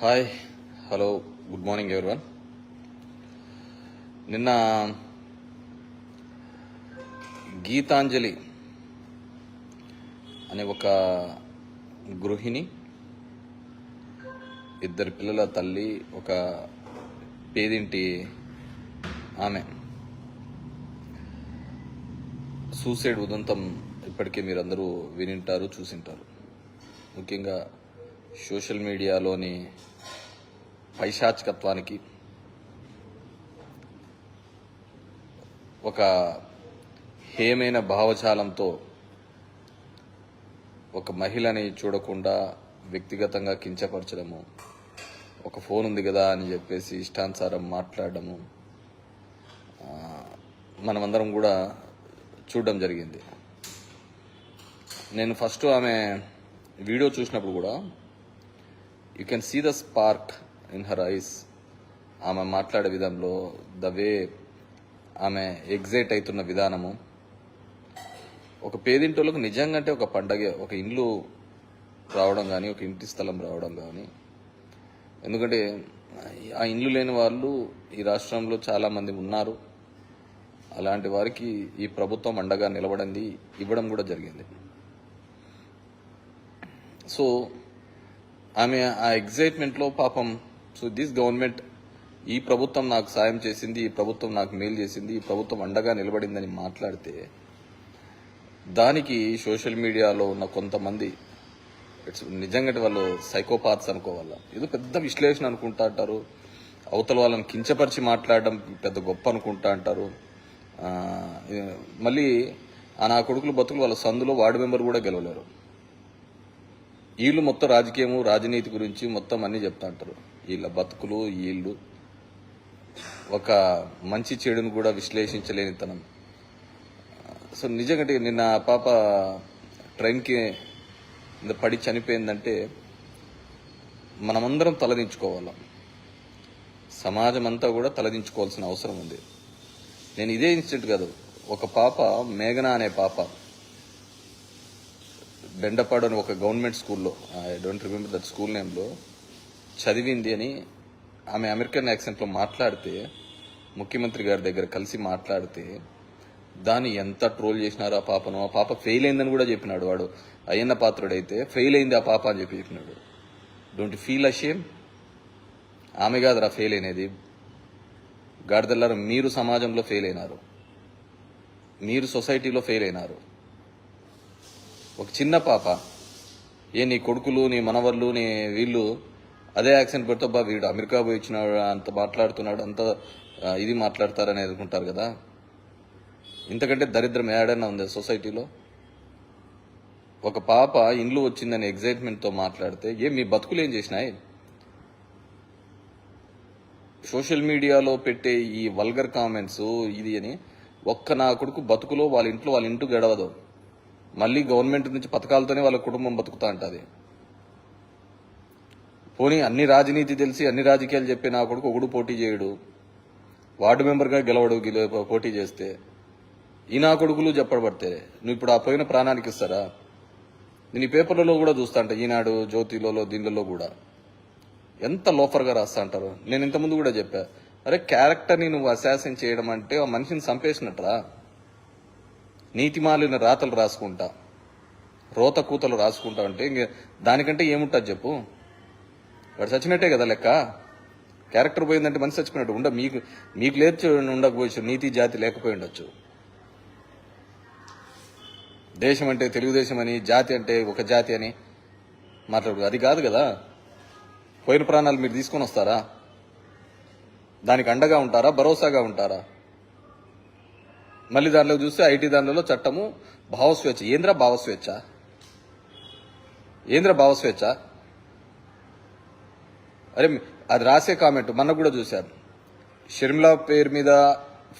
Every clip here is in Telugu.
Hi hello good morning everyone నిన్న గీతాంజలి అనే ఒక గృహిణి ఇద్దరు పిల్లల తల్లి ఒక పేదింటి ఆమె సూసైడ్ ఉదంతం ఇప్పటికే మీరందరూ వినింటారు చూసింటారు. ముఖ్యంగా సోషల్ మీడియాలోని పైశాచికత్వానికి ఒక హేమైన భావజాలంతో ఒక మహిళని చూడకుండా వ్యక్తిగతంగా కించపరచడము ఒక ఫోన్ ఉంది కదా అని చెప్పేసి ఇష్టానుసారం మాట్లాడము మనమందరం కూడా చూడడం జరిగింది. నేను ఫస్ట్ ఆమె వీడియో చూసినప్పుడు కూడా you can see the spark in her eyes ఆమె మాట్లాడే విధంలో ద వే ఆమె ఎగ్జైట్ అవుతున్న విధానము. ఒక పేదింటోళ్ళకు నిజంగా అంటే ఒక పండగ ఒక ఇల్లు రావడం కానీ ఒక ఇంటి స్థలం రావడం కానీ ఎందుకంటే ఆ ఇండ్లు లేని వాళ్ళు ఈ రాష్ట్రంలో చాలామంది ఉన్నారు. అలాంటి వారికి ఈ ప్రభుత్వం అండగా నిలబడింది ఇవ్వడం కూడా జరిగింది. సో ఆమె ఆ ఎగ్జైట్మెంట్లో పాపం సో దిస్ గవర్నమెంట్ ఈ ప్రభుత్వం నాకు సాయం చేసింది ఈ ప్రభుత్వం నాకు మేలు చేసింది ఈ ప్రభుత్వం అండగా నిలబడిందని మాట్లాడితే దానికి సోషల్ మీడియాలో ఉన్న కొంతమంది ఇట్స్ నిజంగా వాళ్ళు సైకోపాత్స్ అనుకోవాలా. ఏదో పెద్ద విశ్లేషణ అనుకుంటా అంటారు. అవతల వాళ్ళని కించపరిచి మాట్లాడడం పెద్ద గొప్ప అనుకుంటా అంటారు. మళ్ళీ ఆ నా కొడుకులు బతుకులు వాళ్ళ సందులో వార్డు మెంబర్ కూడా గెలవలేరు. వీళ్ళు మొత్తం రాజకీయము రాజనీతి గురించి మొత్తం అన్నీ చెప్తా అంటారు వీళ్ళ బతుకులు వీళ్ళు ఒక మంచి చెడును కూడా విశ్లేషించలేనితనం. సో నిజంగా నిన్న పాప ట్రైన్కి ఇంత పడి చనిపోయిందంటే మనమందరం తలదించుకోవాలి? సమాజం అంతా కూడా తలదించుకోవాల్సిన అవసరం ఉంది. నేను ఇదే ఇన్సిడెంట్ కాదు ఒక పాప మేఘన అనే పాప. బెండపాడు అని ఒక గవర్నమెంట్ స్కూల్లో I don't remember that school నేమ్లో చదివింది అని ఆమె అమెరికన్ యాక్సెంట్లో మాట్లాడితే ముఖ్యమంత్రి గారి దగ్గర కలిసి మాట్లాడితే దాన్ని ఎంత ట్రోల్ చేసినారు ఆ పాపను? ఆ పాప ఫెయిల్ అయిందని కూడా చెప్పినాడు వాడు. అయ్యన్న పాత్రుడైతే ఫెయిల్ అయింది ఆ పాప అని చెప్పి చెప్పినాడు. డోంట్ ఫీల్ అషేమ్ ఆమె కాదురా ఫెయిల్ అయినది. గాడిదల్లారు మీరు సమాజంలో ఫెయిల్ అయినారు. మీరు సొసైటీలో ఫెయిల్ అయినారు. ఒక చిన్న పాప. ఏ నీ కొడుకులు నీ మనవర్లు నీ వీళ్ళు అదే యాక్సిడెంట్ పెడితే బా వీడు అమెరికా పోయి వచ్చినాడు అంత మాట్లాడుతున్నాడు అంత ఇది మాట్లాడతారని ఎదుర్కొంటారు కదా. ఇంతకంటే దరిద్రం ఏడైనా ఉంది సొసైటీలో? ఒక పాప ఇండ్లు వచ్చిందని ఎగ్జైట్మెంట్తో మాట్లాడితే ఏ మీ బతుకులు ఏం చేసినాయి? సోషల్ మీడియాలో పెట్టే ఈ వల్గర్ కామెంట్స్ ఇది అని ఒక్క నా కొడుకు బతుకులో వాళ్ళ ఇంట్లో వాళ్ళ ఇంటి గడవదు. మళ్ళీ గవర్నమెంట్ నుంచి పథకాలతోనే వాళ్ళ కుటుంబం బతుకుతా ఉంటుంది పోనీ అన్ని రాజనీతి తెలిసి అన్ని రాజకీయాలు చెప్పి నా కొడుకు ఒకడు పోటీ చేయడు. వార్డు మెంబర్గా గెలవడు పోటీ చేస్తే. ఈ నా కొడుకులు చెప్పబడితే నువ్వు ఇప్పుడు ఆ పోయిన ప్రాణానికి ఇస్తారా? నేను ఈ పేపర్లలో కూడా చూస్తా అంట ఈనాడు జ్యోతిలలో దీనిలలో కూడా. ఎంత లోఫర్గా రాస్తా అంటారు? నేను ఇంతకుముందు కూడా చెప్పా అరే క్యారెక్టర్ని నువ్వు అశాసన్ చేయడం అంటే ఆ మనిషిని చంపేసినట్రా? నీతిమాలిన రాతలు రాసుకుంటా. రోత కూతలు రాసుకుంటా అంటే ఇంక దానికంటే ఏముంటుంది చెప్పు? వాడు చచ్చినట్టే కదా లెక్క? క్యారెక్టర్ పోయిందంటే మనిషి చచ్చిపోయినట్టు ఉండ మీకు మీకు లేదు ఉండకపోవచ్చు నీతి జాతి లేకపోయి ఉండొచ్చు. దేశం అంటే తెలుగుదేశం అని జాతి అంటే ఒక జాతి అని మాట్లాడు. అది కాదు కదా? పోయిన ప్రాణాలు మీరు తీసుకొని వస్తారా? దానికి అండగా ఉంటారా? భరోసాగా ఉంటారా? మళ్ళీ దానిలో చూస్తే ఐటీ దానిలో చట్టము భావస్వేచ్ఛ. ఏంద్ర భావస్వేచ్ఛ? ఏంద్ర భావస్వేచ్ఛ? అరే అది రాసే కామెంట్. మొన్న కూడా చూశాను. షర్మిల పేరు మీద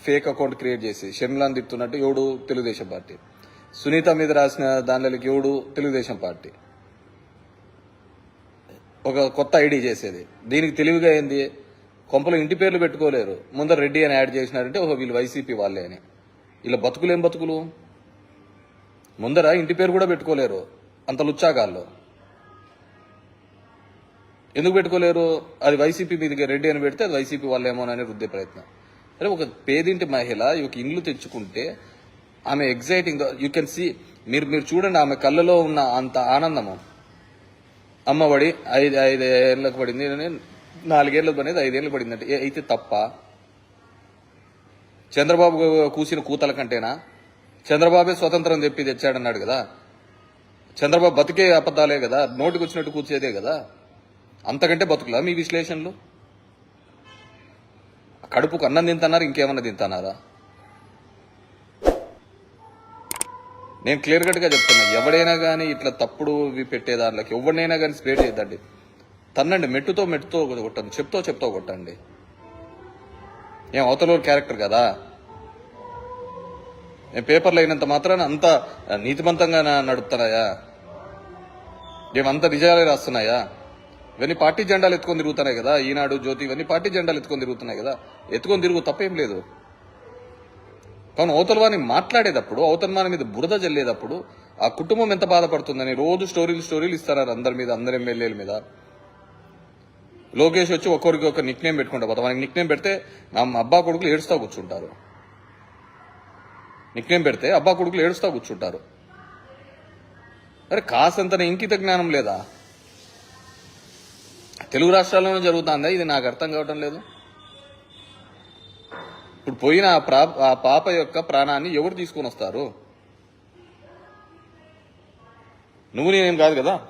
ఫేక్ అకౌంట్ క్రియేట్ చేసి షర్మిలాని తిట్టున్నట్టు ఎవడు తెలుగుదేశం పార్టీ? సునీత మీద రాసిన దానిలోకి ఎవడు తెలుగుదేశం పార్టీ? ఒక కొత్త ఐడి చేసేది. దీనికి తెలివిగా ఏంది? కొంపలు ఇంటి పేర్లు పెట్టుకోలేరు. ముందర రెడ్డి అని యాడ్ చేసినారంటే ఓహో వీళ్ళు వైసీపీ వాళ్ళే అని. ఇలా బతుకులేం బతుకులు? ముందర ఇంటి పేరు కూడా పెట్టుకోలేరు అంత లుచ్చాగాళ్ళు. ఎందుకు పెట్టుకోలేరు? అది వైసీపీ మీదకి రెడ్డి అని పెడితే అది వైసీపీ వాళ్ళేమోనని రుద్దే ప్రయత్నం. అరే ఒక పేదింటి మహిళ ఒక ఇల్లు తెచ్చుకుంటే ఆమె ఎగ్జైటింగ్ యూ కెన్ సీ మీరు మీరు చూడండి ఆమె కళ్ళలో ఉన్న అంత ఆనందము. అమ్మఒడి ఐదు ఐదు ఏళ్ళకి పడింది నాలుగేళ్ళకు పడింది ఐదేళ్ళు పడింది అంటే అయితే తప్ప చంద్రబాబు కూసిన కూతల కంటేనా? చంద్రబాబే స్వతంత్రం చెప్పి తెచ్చాడన్నాడు కదా. చంద్రబాబు బతికే అబద్ధాలే కదా. నోటికి వచ్చినట్టు కూర్చేదే కదా. అంతకంటే బతుకులా మీ విశ్లేషణలు? కడుపుకు అన్నం తింటన్నారు? ఇంకేమన్నా తింటన్నారా? నేను క్లియర్ కట్గా చెప్తున్నా ఎవడైనా కానీ ఇట్లా తప్పుడు పెట్టే దాంట్లోకి ఎవరినైనా కానీ స్ప్రే చేయద్దండి. తన్నండి మెట్టుతో మెట్టుతో కొట్టండి చెప్తో చెప్తో కొట్టండి. ఏం అవతలూరు క్యారెక్టర్ కదా? నేను పేపర్లు అయినంత మాత్రాన అంత నీతిమంతంగా నా- నడుపుతున్నాయా? ఏమంత నిజాలే రాస్తున్నాయా? ఇవన్నీ పార్టీ జెండాలు ఎత్తుకొని తిరుగుతున్నాయి కదా ఈనాడు జ్యోతి ఇవన్నీ పార్టీ జెండాలు ఎత్తుకొని తిరుగుతున్నాయి కదా. ఎత్తుకొని తిరుగు తప్పేం లేదు. కానీ అవతల వారిని మాట్లాడేటప్పుడు అవతల వారి మీద బురద జల్లేటప్పుడు ఆ కుటుంబం ఎంత బాధపడుతుందని రోజు స్టోరీలు స్టోరీలు ఇస్తారు అందరి మీద అందరి ఎమ్మెల్యేల మీద. లోకేష్ వచ్చి ఒక్కొరికి ఒక నిక్ నేమ్ పెట్టుకుంటా పోతాం మనకి నిక్ నేమ్ పెడితే నా అబ్బా కొడుకులు ఏడుస్తా కూర్చుంటారు. నిక్ నేమ్ పెడితే అబ్బా కొడుకులు ఏడుస్తా కూర్చుంటారు. అరే కాసంత ఇంకిత జ్ఞానం లేదా? తెలుగు రాష్ట్రాల్లోనే జరుగుతుందా? ఇది నాకు అర్థం కావటం లేదు. ఇప్పుడు పోయిన ఆ ప్రా ఆ పాప యొక్క ప్రాణాన్ని ఎవరు తీసుకొని వస్తారు? నువ్వు నేనేం కాదు కదా?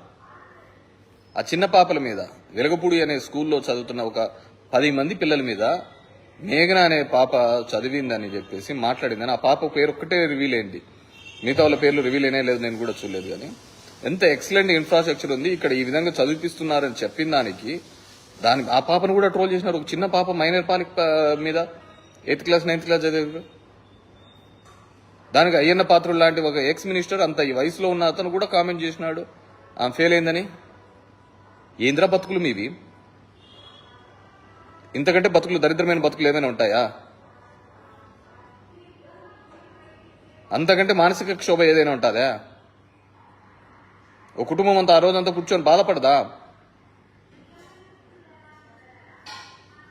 ఆ చిన్న పాపల మీద. వెలగపూడి అనే స్కూల్లో చదువుతున్న ఒక పది మంది పిల్లల మీద మేఘన అనే పాప చదివిందని చెప్పేసి మాట్లాడిందని ఆ పాప పేరు ఒక్కటే రివీల్ అయింది. మిగతా వాళ్ళ పేర్లు రివీల్ అయినా లేదు నేను కూడా చూడలేదు కానీ ఎంత ఎక్సలెంట్ ఇన్ఫ్రాస్ట్రక్చర్ ఉంది ఇక్కడ ఈ విధంగా చదివిపిస్తున్నారని చెప్పిన దానికి దాని ఆ పాపను కూడా ట్రోల్ చేసినారు. ఒక చిన్న పాప మైనర్ పాలిక మీద ఎయిత్ క్లాస్ నైన్త్ క్లాస్ చదివారు దానికి అయ్యన్న పాత్రుడు లాంటి ఒక ఎక్స్ మినిస్టర్ అంత ఈ వయసులో ఉన్న అతను కూడా కామెంట్ చేసినాడు. ఆమె ఫెయిల్ అయిందని. ఏంద్రా బతుకులు మీవి? ఇంతకంటే బతుకులు దరిద్రమైన బతుకులు ఏమైనా ఉంటాయా? అంతకంటే మానసిక క్షోభ ఏదైనా ఉంటుందా? ఒక కుటుంబం అంతా ఆ రోజంతా కూర్చొని బాధపడదా?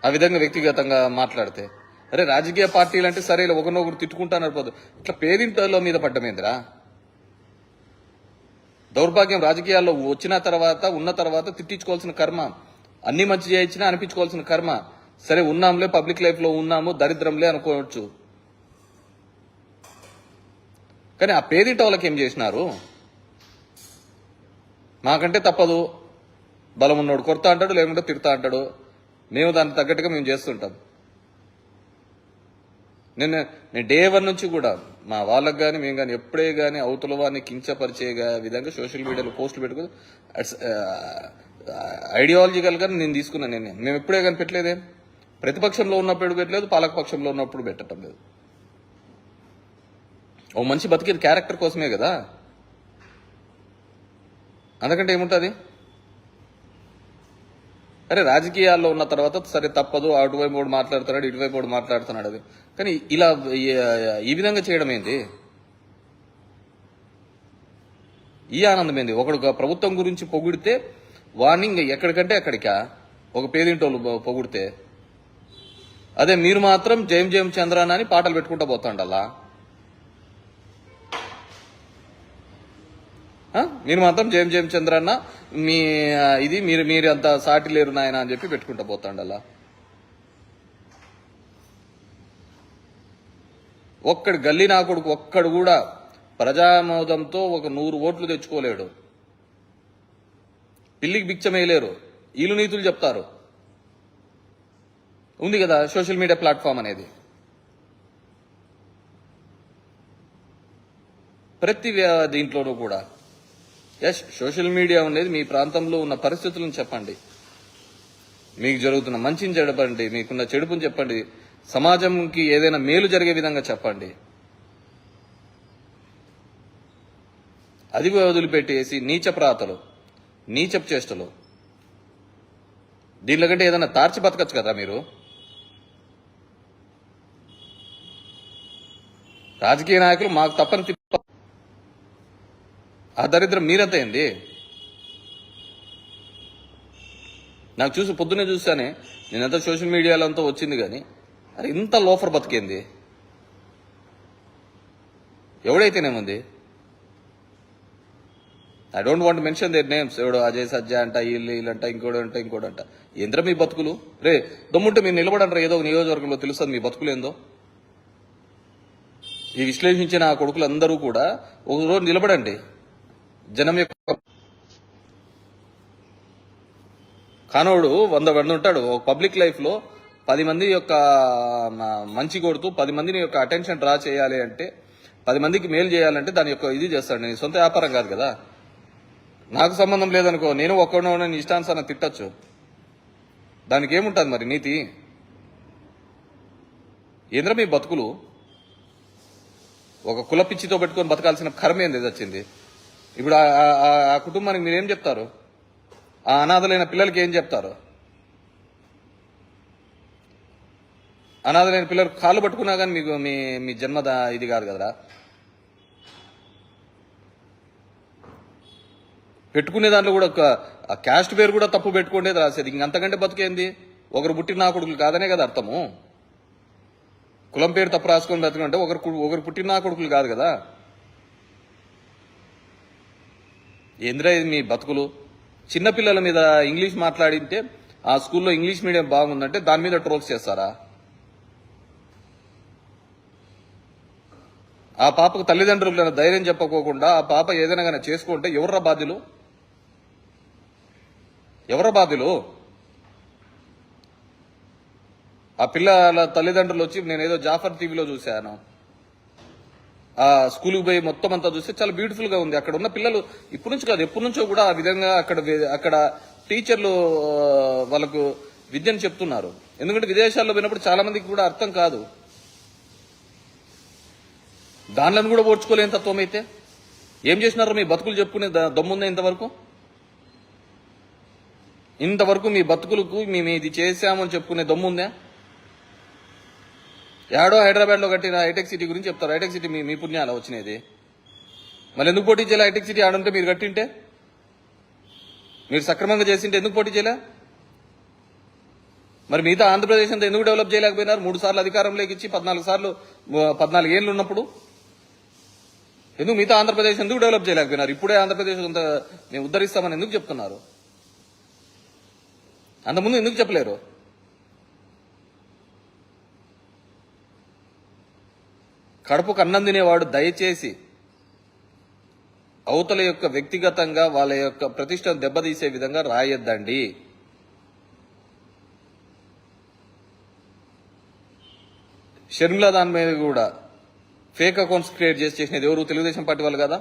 ఆ విధంగా వ్యక్తిగతంగా మాట్లాడితే. అరే రాజకీయ పార్టీలు అంటే సరే ఒకరినొకరు తిట్టుకుంటాను పోదు. ఇట్లా పేరింటలో మీద పడ్డమేందిరా దౌర్భాగ్యం రాజకీయాల్లో వచ్చిన తర్వాత ఉన్న తర్వాత తిట్టించుకోవాల్సిన కర్మ అన్ని మంచి చేయించినా అనిపించుకోవాల్సిన కర్మ. సరే ఉన్నాంలే పబ్లిక్ లైఫ్లో ఉన్నాము దరిద్రంలే అనుకోవచ్చు. కానీ ఆ పేదింట వాళ్ళకి ఏం చేసినారు? మాకంటే తప్పదు. బలం ఉన్నోడు కొడతా అంటాడు లేకుంటే తిడతా అంటాడు. మేము దానికి తగ్గట్టుగా మేము చేస్తుంటాం. నేను నేను డే వన్ నుంచి కూడా మా వాళ్ళకి కానీ మేము కానీ ఎప్పుడే కానీ అవతల వారిని కించపరిచే విధంగా సోషల్ మీడియాలో పోస్టులు పెట్టుకుని ఐడియాలజికల్గా నేను తీసుకున్నాను నేను మేము ఎప్పుడే కానీ పెట్టలేదే. ప్రతిపక్షంలో ఉన్నప్పుడు పెట్టలేదు పాలకపక్షంలో ఉన్నప్పుడు పెట్టడం లేదు. ఓ మనిషి బతికేది క్యారెక్టర్ కోసమే కదా. అందుకంటే ఏముంటుంది? అరే రాజకీయాల్లో ఉన్న తర్వాత సరే తప్పదు అటువైపు వాడు మాట్లాడుతున్నాడు ఇటువైపు వాడు మాట్లాడుతున్నాడు అది. కానీ ఇలా ఈ- విధంగా చేయడం ఏంటి ఈ ఆనందం ఏంది? ఒకడు ప్రభుత్వం గురించి పొగిడితే వార్నింగ్ ఎక్కడికంటే అక్కడికా? ఒక పేదింటోళ్ళు పొగిడితే. అదే మీరు మాత్రం జయం జయం చంద్రాన అని పాటలు పెట్టుకుంటూ పోతాండల్లా? మీరు మాత్రం జయం జయం చంద్రన్న మీ ఇది మీరు మీరు అంత సాటి లేరు నాయన అని చెప్పి పెట్టుకుంటా పోతాండి అలా ఒక్కడు గల్లీ నా కొడుకు ఒక్కడు కూడా ప్రజామోదంతో ఒక నూరు ఓట్లు తెచ్చుకోలేడు. పిల్లికి బిచ్చమేయలేరు. వీళ్ళు నీతులు చెప్తారు. ఉంది కదా సోషల్ మీడియా ప్లాట్ఫామ్ అనేది. ప్రతి దీంట్లోనూ కూడా. ఎస్ సోషల్ మీడియా ఉండేది మీ ప్రాంతంలో ఉన్న పరిస్థితులను చెప్పండి. మీకు జరుగుతున్న మంచిని చెప్పండి మీకున్న చెడుపుని చెప్పండి సమాజంకి ఏదైనా మేలు జరిగే విధంగా చెప్పండి. అది వదిలిపెట్టేసి నీచ ప్రాతలు నీచపు చేష్టలు. దీనిలో కంటే ఏదైనా తార్చి బతకచ్చు కదా మీరు? రాజకీయ నాయకులు మాకు తప్పని ఆ దరిద్రం మీరంతే ఏంది నాకు చూసి పొద్దునే చూసానే నేనంతా సోషల్ మీడియాలో అంతా వచ్చింది కానీ అరే ఇంత లోఫర్ బతికేంది. ఎవడైతేనేముంది? I don't want mention there names ఎవడు అజయ్ సజ్జా అంట వీళ్ళు వీళ్ళంట ఇంకోడు అంట ఇంకోడు అంట ఎంద్ర మీ బతుకులు? రే దమ్ముంటే మీరు నిలబడంటారు ఏదో ఒక నియోజకవర్గంలో తెలుస్తుంది మీ బతుకులు ఏందో. ఈ విశ్లేషించిన ఆ కొడుకులు అందరూ కూడా ఒక రోజు నిలబడండి. జనం యొక్క కానోడు వంద మంది ఉంటాడు. ఒక పబ్లిక్ లైఫ్లో పది మంది యొక్క మంచి కొడుతూ పది మందిని యొక్క అటెన్షన్ డ్రా చేయాలి అంటే పది మందికి మేలు చేయాలంటే దాని యొక్క ఇది చేస్తాడు. నేను సొంత వ్యాపారం కాదు కదా. నాకు సంబంధం లేదనుకో నేను ఒక్కడో నీ ఇష్టానుసారం తిట్టచ్చు. దానికి ఏముంటుంది మరి నీతి? ఏంద్ర మీ బతుకులు? ఒక కుల పిచ్చితో పెట్టుకొని బతకాల్సిన కర్మ ఏంది వచ్చింది? ఇప్పుడు ఆ- కుటుంబానికి మీరేం చెప్తారు? ఆ అనాథలైన పిల్లలకి ఏం చెప్తారు? అనాథలైన పిల్లలు కాళ్ళు పట్టుకున్నా కానీ మీకు మీ మీ జన్మ ఇది కాదు కదరా. పెట్టుకునే దాంట్లో కూడా ఒక క్యాస్ట్ పేరు కూడా తప్పు పెట్టుకునేది రాసేది? ఇంకంతకంటే బతికేంది? ఒకరు పుట్టిన నా కొడుకులు కాదనే కదా అర్థము. కులం పేరు తప్పు రాసుకొని బతుకంటే ఒకరు ఒకరు పుట్టిన నా కొడుకులు కాదు కదా. ఏంద్రా ఇది మీ బతుకులు? చిన్నపిల్లల మీద ఇంగ్లీష్ మాట్లాడింటే ఆ స్కూల్లో ఇంగ్లీష్ మీడియం బాగుందంటే దాని మీద ట్రోల్స్ చేస్తారా? ఆ పాపకు తల్లిదండ్రులు ధైర్యం చెప్పకోకుండా ఆ పాప ఏదైనా కానీ చేసుకుంటే ఎవర్రా బాధ్యులు? ఎవరా బాధ్యులు? ఆ పిల్లల తల్లిదండ్రులు వచ్చి నేను ఏదో జాఫర్ టీవీలో చూశాను. ఆ స్కూల్కి పోయి మొత్తం అంతా చూస్తే చాలా బ్యూటిఫుల్గా ఉంది. అక్కడ ఉన్న పిల్లలు ఇప్పటి నుంచి కాదు ఎప్పటి నుంచో కూడా ఆ విధంగా అక్కడ అక్కడ టీచర్లు వాళ్ళకు విద్యను చెప్తున్నారు. ఎందుకంటే విదేశాల్లో పోయినప్పుడు చాలా మందికి కూడా అర్థం కాదు. దానిలను కూడా ఓడ్చుకోలేని తత్వం అయితే. ఏం చేసినారో మీ బతుకులు చెప్పుకునే ద- దమ్ముందా ఇంతవరకు? ఇంతవరకు మీ బతుకులకు మేము ఇది చేశామని చెప్పుకునే దమ్ముందా? ఏడో హైదరాబాద్లో కట్టిన హైటెక్ సిటీ గురించి చెప్తారు. హైటెక్ సిటీ మీ మీ పుణ్యాల వచ్చినది. మళ్ళీ ఎందుకు పోటీ చేయాలి హైటెక్ సిటీ ఆడుంటే మీరు కట్టింటే? మీరు సక్రమంగా చేసింటే ఎందుకు పోటీ చేయలే? మరి మిగతా ఆంధ్రప్రదేశ్ అంతా ఎందుకు డెవలప్ చేయలేకపోయినారు? మూడు సార్లు అధికారంలోకి ఇచ్చి పద్నాలుగు సార్లు పద్నాలుగు ఏళ్ళు ఉన్నప్పుడు. ఎందుకు మిగతా ఆంధ్రప్రదేశ్ ఎందుకు డెవలప్ చేయలేకపోయినారు? ఇప్పుడే ఆంధ్రప్రదేశ్ అంతా మేము ఉద్ధరిస్తామని ఎందుకు చెప్తున్నారు? అంతకుముందు ఎందుకు చెప్పలేరు? కడుపుకు అన్నం తినేవాడు దయచేసి అవతల యొక్క వ్యక్తిగతంగా వాళ్ళ యొక్క ప్రతిష్టను దెబ్బతీసే విధంగా రాయొద్దండి. షర్మిల దాని మీద కూడా ఫేక్ అకౌంట్స్ క్రియేట్ చేసి చేసినది ఎవరు? తెలుగుదేశం పార్టీ వాళ్ళు కదా?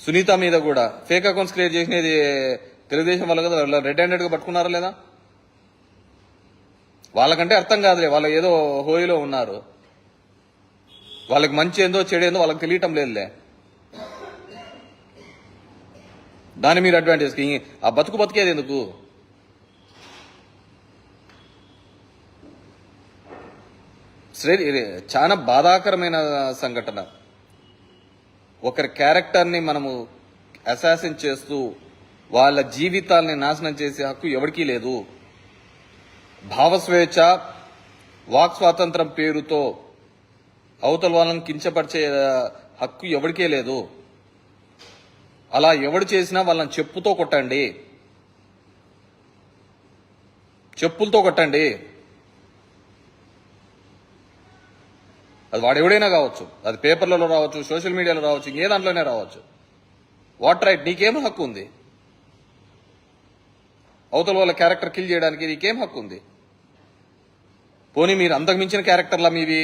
సునీత మీద కూడా ఫేక్ అకౌంట్స్ క్రియేట్ చేసినది తెలుగుదేశం వాళ్ళు కదా? రెడ్ హ్యాండెడ్గా పట్టుకున్నారా లేదా? వాళ్ళకంటే అర్థం కాదులే వాళ్ళు ఏదో హోయిలో ఉన్నారు. వాళ్ళకి మంచి ఏందో చెడేందో వాళ్ళకి తెలియటం లేదులే. దాని మీరు అడ్వాంటేజ్ ఆ బతుకు బతికేది ఎందుకు? ఇది చాలా బాధాకరమైన సంఘటన. ఒకరి క్యారెక్టర్ని మనము అసాసిన్ చేస్తూ వాళ్ళ జీవితాల్ని నాశనం చేసే హక్కు ఎవరికీ లేదు. భావస్వేచ్ఛ వాక్ స్వాతంత్రం పేరుతో అవతల వాళ్ళని కించపరిచే హక్కు ఎవరికే లేదు. అలా ఎవడు చేసినా వాళ్ళని చెప్పుతో కొట్టండి. చెప్పులతో కొట్టండి. అది వాడు ఎవడైనా కావచ్చు. అది పేపర్లలో రావచ్చు సోషల్ మీడియాలో రావచ్చు ఇంకే దాంట్లోనే రావచ్చు. What right? నీకేం హక్కు ఉంది? అవతల వాళ్ళ క్యారెక్టర్ కిల్ చేయడానికి నీకేం హక్కు ఉంది? పోనీ మీరు అంతకు మించిన క్యారెక్టర్లా మీవి?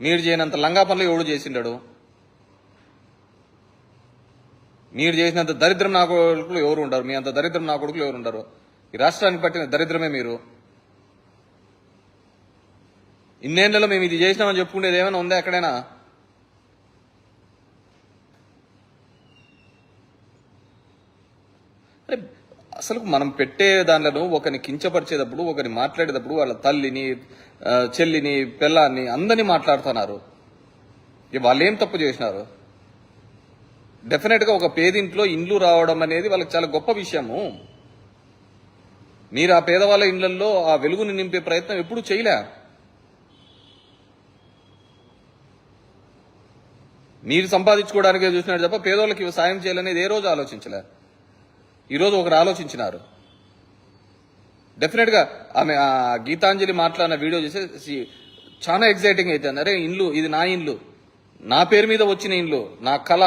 మీరు చేయనంత లంగా పనులు ఎవడు చేసిండడు? మీరు చేసినంత దరిద్రం నా కొడుకులు ఎవరు ఉండరు? మీ అంత దరిద్రం నా కొడుకులు ఎవరు ఉండరు? ఈ రాష్ట్రానికి పట్టిన దరిద్రమే మీరు. ఇన్నేళ్ళలో మేము ఇది చేసినామని చెప్పుకునేది ఏమైనా ఉందా ఎక్కడైనా అరే, అసలు మనం పెట్టే దానిలో ఒకరిని కించపరిచేటప్పుడు ఒకరిని మాట్లాడేటప్పుడు వాళ్ళ తల్లిని చెల్లిని పిల్లాన్ని అందరినీ మాట్లాడుతున్నారు. ఇక వాళ్ళు ఏం తప్పు చేసినారు? డెఫినెట్గా ఒక పేదింట్లో ఇండ్లు రావడం అనేది వాళ్ళకి చాలా గొప్ప విషయము. మీరు ఆ పేదవాళ్ళ ఇండ్లలో ఆ వెలుగుని నింపే ప్రయత్నం ఎప్పుడు చేయలే. మీరు సంపాదించుకోవడానికే చూసినాడు తప్ప పేదోళ్ళకి సాయం చేయాలనేది ఏ రోజు ఆలోచించలే. ఈరోజు ఒకరు ఆలోచించినారు. డెఫినెట్గా ఆమె ఆ గీతాంజలి మాట్లాడిన వీడియో చేసి చాలా ఎగ్జైటింగ్ అవుతుంది అరే ఇల్లు ఇది నా ఇల్లు నా పేరు మీద వచ్చిన ఇల్లు నా కళ.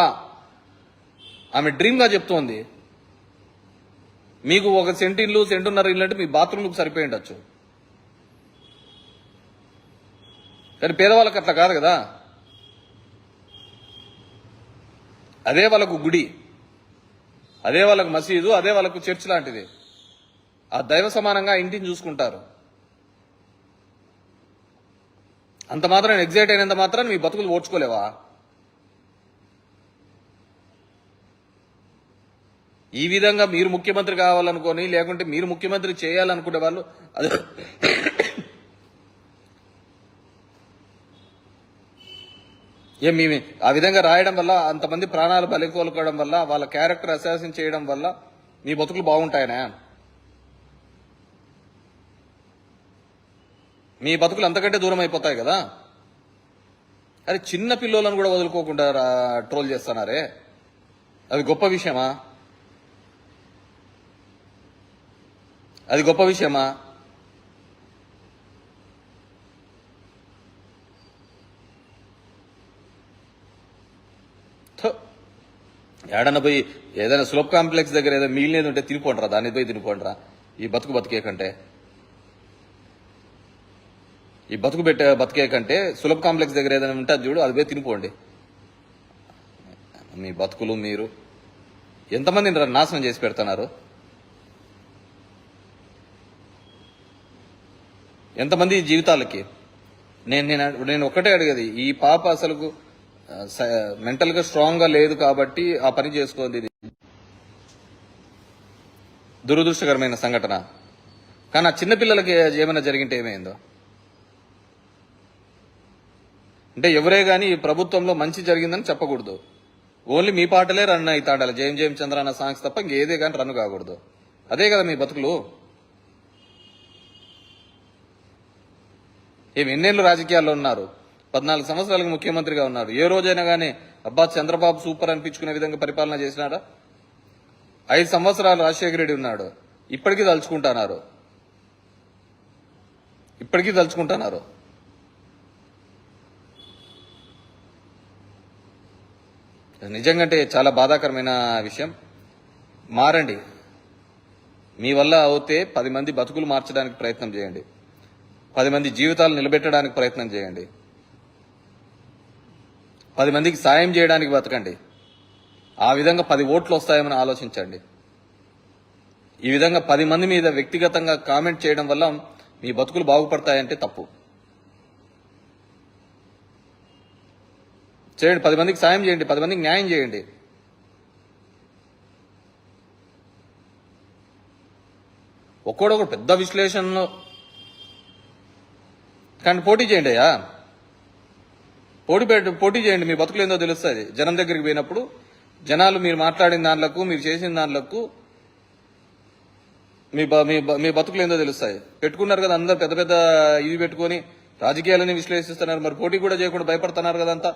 ఆమె డ్రీమ్గా చెప్తోంది. మీకు ఒక సెంటు ఇల్లు సెంటున్నర ఇల్లు అంటే మీ బాత్రూమ్లకు సరిపోయి ఉండొచ్చు. కానీ పేదవాళ్ళకి అట్లా కాదు కదా. అదే వాళ్ళకు గుడి. అదే వాళ్ళకు మసీదు అదే వాళ్ళకు చర్చ్ లాంటిది. ఆ దైవ సమానంగా ఇంటిని చూసుకుంటారు. అంత మాత్రం ఎగ్జైట్ అయినంత మాత్రం మీ బతుకులు ఓడ్చుకోలేవా? ఈ విధంగా మీరు ముఖ్యమంత్రి కావాలనుకొని లేకుంటే మీరు ముఖ్యమంత్రి చేయాలనుకునే వాళ్ళు అది ఏ మేము ఆ విధంగా రాయడం వల్ల అంతమంది ప్రాణాలు బలికోలుకోవడం వల్ల వాళ్ళ క్యారెక్టర్ అసాసిన్ చేయడం వల్ల మీ బతుకులు బాగుంటాయనా? మీ బతుకులు అంతకంటే దూరం అయిపోతాయి కదా? అరే చిన్న పిల్లోలను కూడా వదులుకోకుండా ట్రోల్ చేస్తున్నారే? అది గొప్ప విషయమా? అది గొప్ప విషయమా? ఏడన్నా పోయి ఏదైనా స్లోప్ కాంప్లెక్స్ దగ్గర ఏదైనా మిగిలినది ఉంటే తినిపోండిరా దాన్ని పోయి తినిపోండిరా. ఈ బతుకు బతికే కంటే ఈ బతుకు పెట్టే బతికే కంటే సులభ కాంప్లెక్స్ దగ్గర ఏదైనా ఉంటే చూడు అది పోయి తినిపోండి. మీ బతుకులు మీరు ఎంతమందిని రా- నాశనం చేసి పెడుతున్నారు? ఎంతమంది జీవితాలకి? నేను నేను నేను ఒక్కటే అడిగేది ఈ పాప అసలు మెంటల్గా స్ట్రాంగ్గా లేదు కాబట్టి ఆ పని చేసుకోండి ఇది. దురదృష్టకరమైన సంఘటన. కానీ ఆ చిన్నపిల్లలకి ఏమైనా జరిగింటే ఏమైందో? అంటే ఎవరే కానీ ఈ ప్రభుత్వంలో మంచి జరిగిందని చెప్పకూడదు. ఓన్లీ మీ పాటలే రన్ అవుతాడాలి జయం జయం చంద్ర అన్న సాంగ్స్ తప్ప ఇంకేదే కానీ రన్ కాకూడదు. అదే కదా మీ బతుకులు. ఏమి ఎన్నేళ్ళు రాజకీయాల్లో ఉన్నారు? పద్నాలుగు సంవత్సరాలకు ముఖ్యమంత్రిగా ఉన్నారు. ఏ రోజైనా కానీ అబ్బా చంద్రబాబు సూపర్ అనిపించుకునే విధంగా పరిపాలన చేసినాడా? ఐదు సంవత్సరాలు రాజశేఖర రెడ్డి ఉన్నాడు. ఇప్పటికీ తలుచుకుంటున్నారు. ఇప్పటికీ తలుచుకుంటున్నారు. నిజంగా అంటే చాలా బాధాకరమైన విషయం. మారండి. మీ వల్ల అవుతే పది మంది బతుకులు మార్చడానికి ప్రయత్నం చేయండి. పది మంది జీవితాలు నిలబెట్టడానికి ప్రయత్నం చేయండి. పది మందికి సాయం చేయడానికి బతకండి. ఆ విధంగా పది ఓట్లు వస్తాయని ఆలోచించండి. ఈ విధంగా పది మంది మీద వ్యక్తిగతంగా కామెంట్ చేయడం వల్ల మీ బతుకులు బాగుపడతాయంటే తప్పు. చేయండి పది మందికి సాయం చేయండి పది మందికి న్యాయం చేయండి. ఒక్కడొకడు పెద్ద విశ్లేషణలో కానీ పోటీ చేయండి అయ్యా. పోటీ పోటీ చేయండి మీ బతుకులు ఏందో తెలుస్తుంది. జనం దగ్గరికి పోయినప్పుడు జనాలు మీరు మాట్లాడిన దాంట్లకు మీరు చేసిన దాంట్లకు మీ బ- మీ బ- మీ బతుకులు ఏందో తెలుస్తాయి. పెట్టుకున్నారు కదా అందరు పెద్ద పెద్ద ఇవి పెట్టుకొని రాజకీయాలని విశ్లేషిస్తున్నారు. మరి పోటీ కూడా చేయకుండా భయపడుతున్నారు కదంతా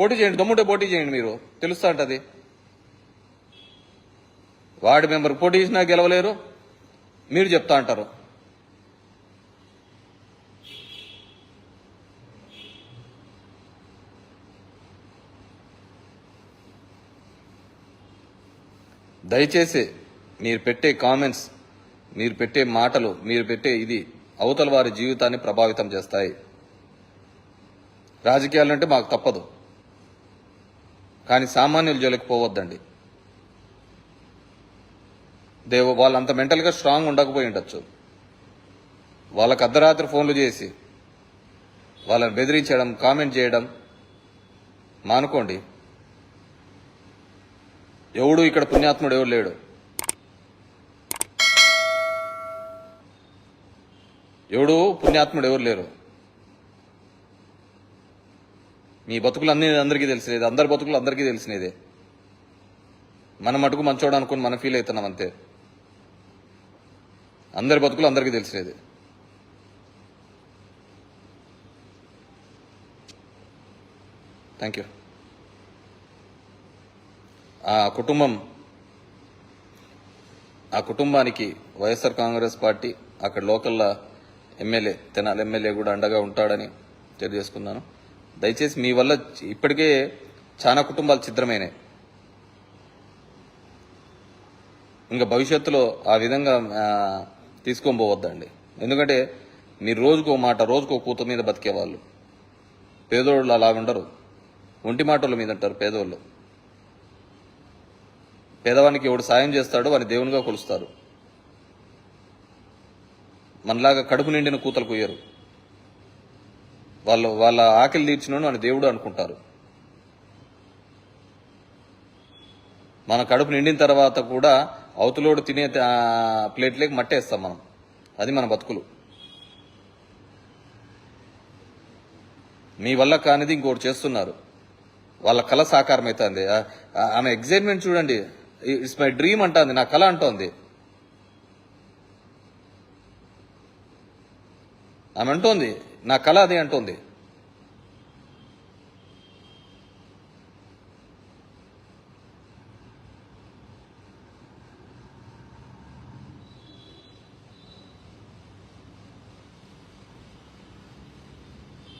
పోటీ చేయండి దమ్ముంటే పోటీ చేయండి మీరు. తెలుస్తా ఉంటుంది. వార్డు మెంబర్ పోటీ చేసినా గెలవలేరు. మీరు చెప్తా అంటారు దయచేసి మీరు పెట్టే కామెంట్స్ మీరు పెట్టే మాటలు మీరు పెట్టే ఇది అవతల వారి జీవితాన్ని ప్రభావితం చేస్తాయి. రాజకీయాలంటే మాకు తప్పదు. కానీ సామాన్యులు జోలికి పోవద్దండి. దేవ వాళ్ళంత మెంటల్గా స్ట్రాంగ్ ఉండకపోయి ఉండొచ్చు. వాళ్ళకు అర్ధరాత్రి ఫోన్లు చేసి వాళ్ళని బెదిరించడం కామెంట్ చేయడం మానుకోండి. ఎవడు ఇక్కడ పుణ్యాత్ముడు ఎవరు లేడు? ఎవడు పుణ్యాత్ముడు ఎవరు లేరు? మీ బతుకులు అన్ని అందరికీ తెలిసినది అందరి బతుకులు అందరికీ తెలిసినదే. మన మటుకు మంచోడు అనుకుని మనం ఫీల్ అవుతున్నాం అంతే. అందరి బతుకులు అందరికీ తెలిసినది. థ్యాంక్ యూ ఆ కుటుంబం ఆ కుటుంబానికి వైఎస్ఆర్ కాంగ్రెస్ పార్టీ అక్కడ లోకల్ ఎమ్మెల్యే తెనాలి ఎమ్మెల్యే కూడా అండగా ఉంటాడని తెలియజేసుకున్నాను. దయచేసి మీ వల్ల ఇప్పటికే చాలా కుటుంబాలు ఛిద్రమైనాయి. ఇంకా భవిష్యత్తులో ఆ విధంగా తీసుకొని పోవద్దండి. ఎందుకంటే మీరు రోజుకో మాట రోజుకో కూత మీద బతికేవాళ్ళు. పేదోళ్ళు అలా ఉండరు. ఒంటి మాటల మీద ఉంటారు పేదోళ్ళు. పేదవానికి ఎవడు సాయం చేస్తాడో వాని దేవునిగా కొలుస్తారు. మనలాగా కడుపు నిండిన కూతలు కొయ్యరు. వాళ్ళు వాళ్ళ ఆకలి తీర్చినోడు వాని దేవుడు అనుకుంటారు. మన కడుపు నిండిన తర్వాత కూడా అవతలోడు తినే ప్లేట్లోకి మట్టేస్తాం మనం. అది మన బతుకులు. మీ వల్ల కానిది ఇంకోటి చేస్తున్నారు. వాళ్ళ కళ సాకారం అవుతుంది ఆమె ఎగ్జైట్మెంట్ చూడండి. ఇట్స్ మై డ్రీమ్ అంటుంది నా కళ అంటోంది. ఆమె అంటోంది నా కళ అది అంటోంది.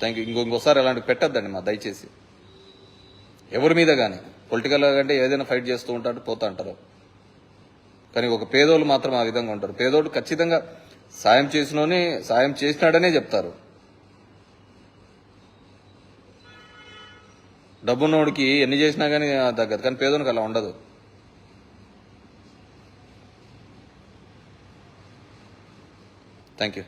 థ్యాంక్ యూ ఇంకో ఇంకోసారి అలాంటివి పెట్టద్దండి మా దయచేసి. ఎవరి మీద కానీ పొలిటికల్ అంటే ఏదైనా ఫైట్ చేస్తూ ఉంటారు పోతా అంటారు. కానీ ఒక పేదోళ్ళు మాత్రం ఆ విధంగా ఉంటారు. పేదోడు ఖచ్చితంగా సాయం చేసినోని సాయం చేసినాడనే చెప్తారు. డబ్బున్నోడికి ఎన్ని చేసినా కానీ తగ్గదు. కానీ పేదోనికి అలా ఉండదు. Thank you